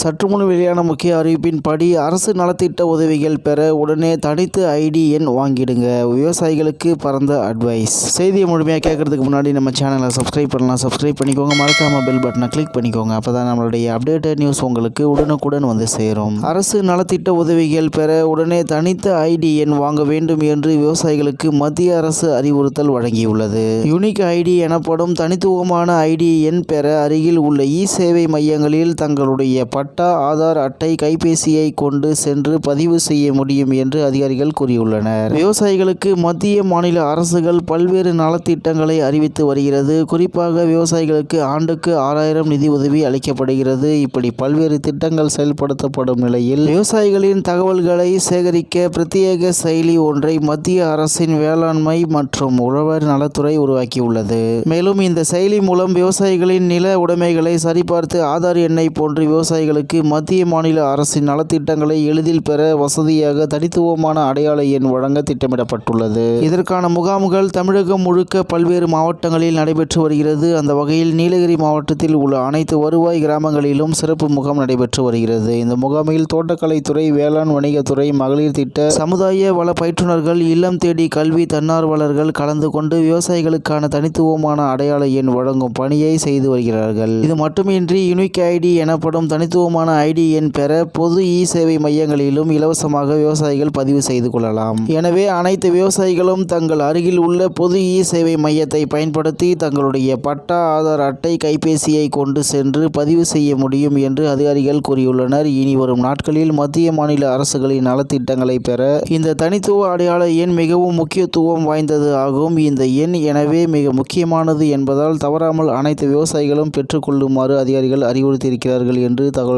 சற்று முன் வெளியான முக்கிய அறிவிப்பின்படி அரசு நலத்திட்ட உதவிகள் பெற உடனே தனித்து ஐடி எண் வாங்கிடுங்க. விவசாயிகளுக்கு பரந்த அட்வைஸ் செய்தியை முழுமையாக கேட்கறதுக்கு முன்னாடி நம்ம சேனலை சப்ஸ்கிரைப் பண்ணலாம். சப்ஸ்கிரைப் பண்ணிக்கோங்க. மறக்காம பெல் பட்டனை கிளிக் பண்ணிக்கோங்க. அப்பதான் நம்மளுடைய அப்டேட்டட் நியூஸ் உங்களுக்கு உடனுக்குடன் வந்து சேரும். அரசு நலத்திட்ட உதவிகள் பெற உடனே தனித்த ஐடி எண் வாங்க வேண்டும் என்று விவசாயிகளுக்கு மத்திய அரசு அறிவுறுத்தல் வழங்கியுள்ளது. யூனிக் ஐடி எனப்படும் தனித்துவமான ஐடி எண் பெற அருகில் உள்ள இ சேவை மையங்களில் தங்களுடைய பட்டா ஆதார் அட்டை கைபேசியை கொண்டு சென்று பதிவு செய்ய முடியும் என்று அதிகாரிகள் கூறியுள்ளனர். விவசாயிகளுக்கு மத்திய மாநில அரசுகள் பல்வேறு நலத்திட்டங்களை அறிவித்து வருகிறது. குறிப்பாக விவசாயிகளுக்கு ஆண்டுக்கு ஆறாயிரம் நிதி உதவி அளிக்கப்படுகிறது. இப்படி பல்வேறு திட்டங்கள் செயல்படுத்தப்படும் நிலையில் விவசாயிகளின் தகவல்களை சேகரிக்க பிரத்யேக செயலி ஒன்றை மத்திய அரசின் வேளாண்மை மற்றும் உழவர் நலத்துறை உருவாக்கியுள்ளது. மேலும் இந்த செயலி மூலம் விவசாயிகளின் நில உடைமைகளை சரிபார்த்து ஆதார் எண்ணை போன்று விவசாயிகளுக்கு மத்திய மாநில அரசின் நலத்திட்டங்களை எளிதில் பெற வசதியாக தனித்துவமான அடையாள எண் வழங்க திட்டமிடப்பட்டுள்ளது. இதற்கான முகாம்கள் தமிழகம் முழுக்க பல்வேறு மாவட்டங்களில் நடைபெற்று வருகிறது. அந்த வகையில் நீலகிரி மாவட்டத்தில் உள்ள அனைத்து வருவாய் கிராமங்களிலும் சிறப்பு முகாம் நடைபெற்று வருகிறது. இந்த முகாமில் தோட்டக்கலைத்துறை வேளாண் வணிகத்துறை மகளிர் திட்ட சமுதாய வள பயிற்றுனர்கள் இல்லம் தேடி கல்வி தன்னார்வலர்கள் கலந்து கொண்டு விவசாயிகளுக்கான தனித்துவமான அடையாள எண் வழங்கும் பணியை செய்து வருகிறார்கள். இது மட்டுமின்றி யுனிக் ஐடி எனப்படும் தனித்துவ தனித்துவமான ஐடி எண் பெற பொது இ சேவை மையங்களிலும் இலவசமாக விவசாயிகள் பதிவு செய்து கொள்ளலாம். எனவே அனைத்து விவசாயிகளும் தங்கள் அருகில் உள்ள பொது இ சேவை மையத்தை பயன்படுத்தி தங்களுடைய பட்டா ஆதார் அட்டை கைபேசியை கொண்டு சென்று பதிவு செய்ய முடியும் என்று அதிகாரிகள் கூறியுள்ளனர். இனி வரும் நாட்களில் மத்திய மாநில அரசுகளின் நலத்திட்டங்களை பெற இந்த தனித்துவ அடையாள எண் மிகவும் முக்கியத்துவம் வாய்ந்தது ஆகும். இந்த எண் எனவே மிக முக்கியமானது என்பதால் தவறாமல் அனைத்து விவசாயிகளும் பெற்றுக்கொள்ளுமாறு அதிகாரிகள் அறிவுறுத்தியிருக்கிறார்கள் என்று தகவல்